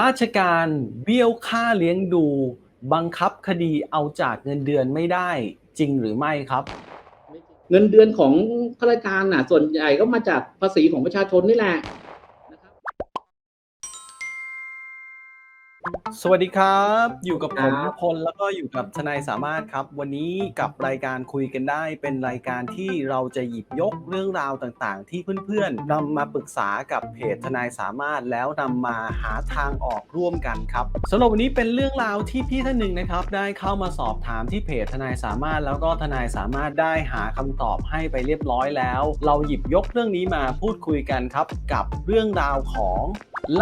ราชการเบี้ยวค่าเลี้ยงดู บังคับคดีเอาจากเงินเดือนไม่ได้จริงหรือไม่ครับ เงินเดือนของข้าราชการน่ะ ส่วนใหญ่ก็มาจากภาษีของประชาชนนี่แหละ สวัสดีครับ อยู่กับผมครับพลแล้วก็อยู่กับทนายสามารถครับ วันนี้กับรายการคุยกันได้เป็นรายการที่เราจะหยิบยกเรื่องราวต่างๆ ที่เพื่อนๆนำมาปรึกษากับเพจทนายสามารถแล้วนำมาหาทางออกร่วมกันครับสำหรับวันนี้เป็นเรื่องราวที่พี่ท่านหนึ่งนะครับ ได้เข้ามาสอบถามที่เพจทนายสามารถ แล้วก็ทนายสามารถได้หาคำตอบให้ไปเรียบร้อยแล้ว เราหยิบยกเรื่องนี้มาพูดคุยกันครับ กับเรื่องราวของ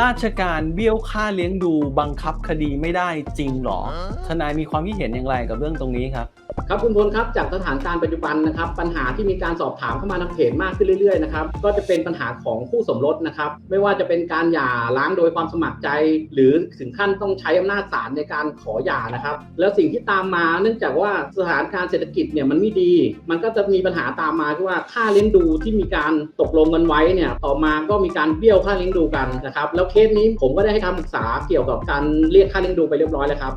ราชการเบี้ยวค่าเลี้ยงดูบังคับคดีไม่ได้จริงหรอ ทนายมีความคิดเห็นอย่างไรกับเรื่องตรงนี้ครับ ครับคุณพลครับจากสถานการณ์ปัจจุบันนะครับ ปัญหาที่มีการสอบถามเข้ามาทางเพจมากขึ้นเรื่อยๆนะครับก็จะเป็นปัญหาของคู่สมรสนะครับ ไม่ว่าจะเป็นการหย่าร้างโดยความสมัครใจ หรือถึงขั้นต้องใช้อำนาจศาลในการขอหย่านะครับ แล้วสิ่งที่ตามมาเนื่องจากว่าสถานการณ์เศรษฐกิจเนี่ยมันไม่ดี มันก็จะมีปัญหาตามมาที่ว่าค่าเลี้ยงดูที่มีการตกลงกันไว้เนี่ยต่อมาก็มีการเบี้ยวค่าเลี้ยงดูกันนะครับแล้วเคสนี้ผมก็ได้ให้คำปรึกษาเกี่ยวกับการเรียกค่าเลี้ยงดูไปเรียบร้อยแล้วครับ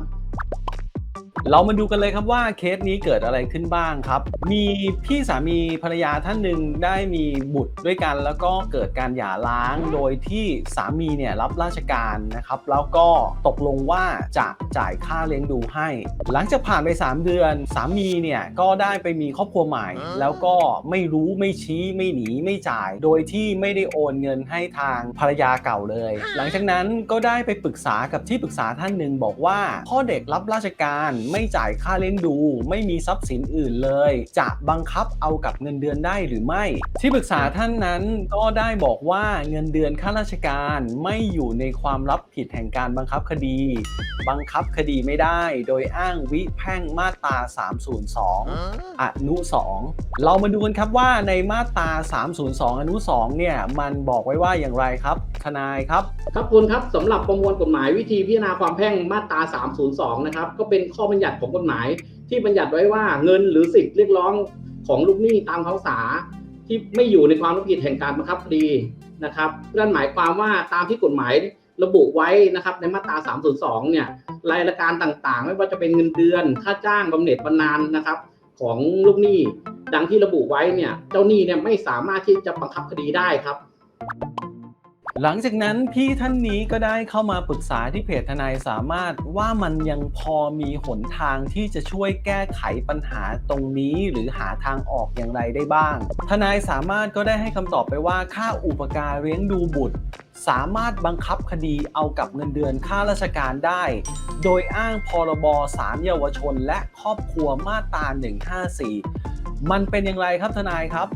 เรามาดูกันเลยครับว่าเคสนี้เกิดอะไรขึ้นบ้างครับ มีพี่สามีภรรยาท่านหนึ่งได้มีบุตรด้วยกันแล้วก็เกิดการหย่าร้างโดยที่สามีเนี่ยรับราชการนะครับ แล้วก็ตกลงว่าจะจ่ายค่าเลี้ยงดูให้ หลังจากผ่านไป 3 เดือนสามีเนี่ยก็ได้ไปมีครอบครัวใหม่ แล้วก็ไม่รู้ไม่ชี้ไม่หนีไม่จ่าย โดยที่ไม่ได้โอนเงินให้ทางภรรยาเก่าเลย หลังจากนั้นก็ได้ไปปรึกษากับที่ปรึกษาท่านหนึ่งบอกว่าพ่อเด็กรับราชการไม่จ่ายค่าเลี้ยงดู ไม่มีทรัพย์สินอื่นเลย จะบังคับเอากับเงินเดือนได้หรือไม่ ที่ปรึกษาท่านนั้นก็ได้บอกว่าเงินเดือนข้าราชการไม่อยู่ในความรับผิดแห่งการบังคับคดี บังคับคดีไม่ได้ โดยอ้างวิแพ่งมาตรา 302 อนุ 2 เรามาดูกันครับว่าในมาตรา 302 อนุ 2 เนี่ย มันบอกไว้ว่าอย่างไรครับ ทนายครับ ครับคุณครับสำหรับประมวลกฎหมายวิธีพิจารณาความแพ่งมาตรา 302 นะครับ ก็เป็นข้อบัญญัติของกฎหมาย ที่บัญญัติไว้ว่าเงินหรือสิทธิ์เรียกร้องของลูกหนี้ตามคำพิพาษาที่ไม่อยู่ในความรับผิดแห่งการบังคับคดีนะครับนั่นหมายความว่าตามที่กฎหมายระบุไว้นะครับในมาตรา 302 เนี่ยรายละการต่างๆ ไม่ว่าจะเป็นเงินเดือน ค่าจ้างบำเหน็จบำนาญนะครับ ของลูกหนี้ ดังที่ระบุไว้เนี่ย เจ้าหนี้เนี่ยไม่สามารถที่จะบังคับคดีได้ครับ หลังจากนั้นพี่ท่านนี้ก็ได้เข้ามาปรึกษาที่เพจทนายสามารถว่ามันยังพอมีหนทางที่จะช่วยแก้ไขปัญหาตรงนี้หรือหาทางออกอย่างไรได้บ้าง ทนายสามารถก็ได้ให้คำตอบไปว่าค่าอุปการเลี้ยงดูบุตร สามารถบังคับคดีเอากับเงินเดือนค่าราชการได้ โดยอ้างพรบสารเยาวชน และครอบครัวมาตรา154 มันเป็นอย่างไรครับทนายครับ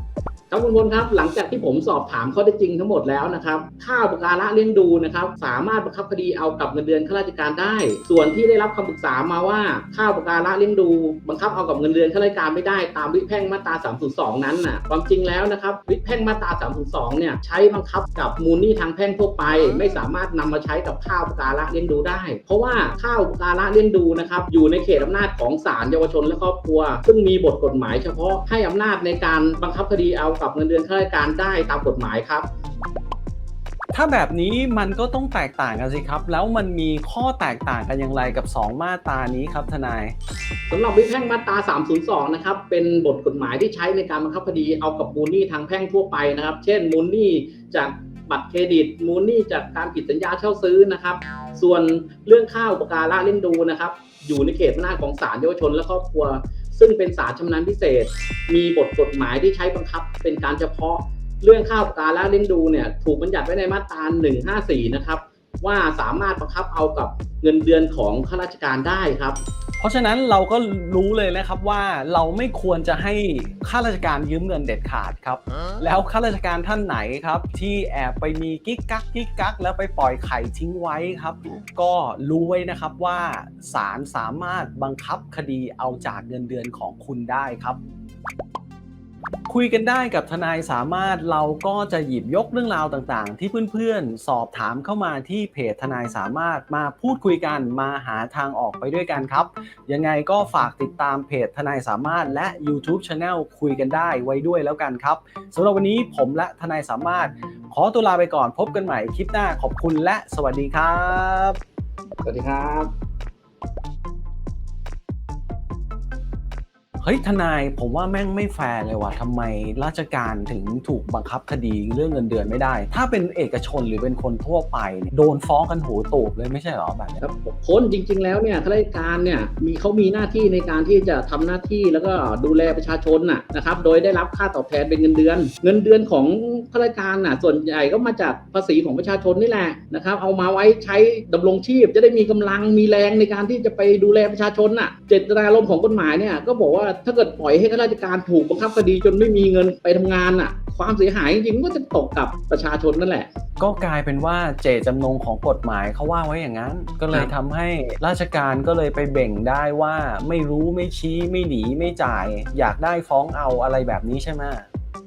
ครับคุณพลครับหลังจากที่ผมสอบถามข้อเท็จจริงทั้งหมดแล้วนะครับค่าอุปการะเลี้ยงดูนะครับสามารถบังคับคดีเอากับเงินเดือนข้าราชการได้ ส่วนที่ได้รับคำปรึกษามาว่าค่าอุปการะเลี้ยงดู บังคับเอากับเงินเดือนข้าราชการไม่ได้ตามวิแพ่งมาตรา 302 นั้นน่ะความจริงแล้วนะครับวิแพ่งมาตรา 302 เนี่ยใช้บังคับกับมูลหนี้ทางแพ่งทั่วไป ไม่สามารถนำมาใช้กับค่าอุปการะเลี้ยงดูได้ เพราะว่าค่าอุปการะเลี้ยงดูนะครับอยู่ในเขตอำนาจของศาลเยาวชนและครอบครัว ซึ่งมีบทกฎหมายเฉพาะให้อำนาจในการบังคับคดีเอากับเงินเดือนข้าราชการได้ตามกฎหมายครับ ถ้าแบบนี้มันก็ต้องแตกต่างกันสิครับ แล้วมันมีข้อแตกต่างกันอย่างไรกับ 2 มาตรานี้ครับทนายสำหรับวิแพ่งมาตรา 302 นะครับ เป็นบทกฎหมายที่ใช้ในการบังคับคดีเอากับมูลหนี้ทางแพ่งทั่วไปนะครับ เช่น มูลหนี้จากบัตรเครดิต มูลหนี้จากการผิดสัญญาเช่าซื้อนะครับ ส่วนเรื่องค่าอุปการะเลี้ยงดูนะครับ อยู่ในเขตอำนาจของศาลเยาวชนและครอบครัว ซึ่งเป็นศาลชำนาญพิเศษ มีบทกฎหมายที่ใช้บังคับ เป็นการเฉพาะ เรื่องข้าอุปการะเลี้ยงดูเนี่ยถูกบัญญัติไว้ในมาตรา 154 นะครับ ว่าสามารถบังคับเอากับเงินเดือนของข้าราชการได้ครับ ราะฉะนั้นเราก็รู้เลยนะครับว่าเราไม่ควรจะให้ข้าราชการยืมเงินเด็ดขาดครับ แล้วข้าราชการท่านไหนครับ ที่แอบไปมีกิ๊กกักกิ๊กกัก แล้วไปปล่อยไข่ทิ้งไว้ครับ ก็รู้ไว้นะครับว่าศาลสามารถบังคับคดีเอาจากเงินเดือนของคุณได้ครับ คุยกันได้กับทนายสามารถเราก็จะหยิบยกเรื่องราวต่างๆ ที่เพื่อนๆ สอบถามเข้ามาที่เพจทนายสามารถมาพูดคุยกันมาหาทางออกไปด้วยกันครับ ยังไงก็ฝากติดตามเพจทนายสามารถและ YouTube c h anel คุยกันได้ไว้ด้วยแล้วกันครับสำหรับวันนี้ผมและทนายสามารถ ขอตัวลาไปก่อนพบกันใหม่คลิปหน้าขอบคุณและสวัสดีครับ สวัสดีครับ เฮ้ยทนายผมว่าแม่งไม่แฟร์เลยว่ะทำไมราชการถึงถูกบังคับคดีเรื่องเงินเดือนไม่ได้ ถ้าเป็นเอกชนหรือเป็นคนทั่วไปเนี่ยโดนฟ้องกันหูตูบเลยไม่ใช่หรอแบบนี้ครับคนจริง ๆ แล้วเนี่ยข้าราชการเนี่ยมีเขามีหน้าที่ในการที่จะทำหน้าที่แล้วก็ดูแลประชาชนน่ะนะครับโดยได้รับค่าตอบแทนเป็นเงินเดือน เงินเดือนของข้าราชการน่ะส่วนใหญ่ก็มาจากภาษีของประชาชนนี่แหละนะครับเอามาไว้ใช้ดำรงชีพ จะได้มีกำลังมีแรงในการที่จะไปดูแลประชาชนน่ะเจตนารมณ์ของกฎหมายเนี่ยก็บอกว่าถ้าเกิดปล่อยให้ข้าราชการถูกบังคับคดีจนไม่มีเงินไปทำงานอะ ความเสียหายจริงๆก็จะตกกับประชาชนนั่นแหละ ก็กลายเป็นว่าเจตจำนงของกฎหมายเขาว่าไว้อย่างนั้น ก็เลยครับทำให้ราชการก็เลยไปเบ่งได้ว่าไม่รู้ไม่ชี้ไม่หนีไม่จ่าย อยากได้ฟ้องเอาอะไรแบบนี้ใช่ไหม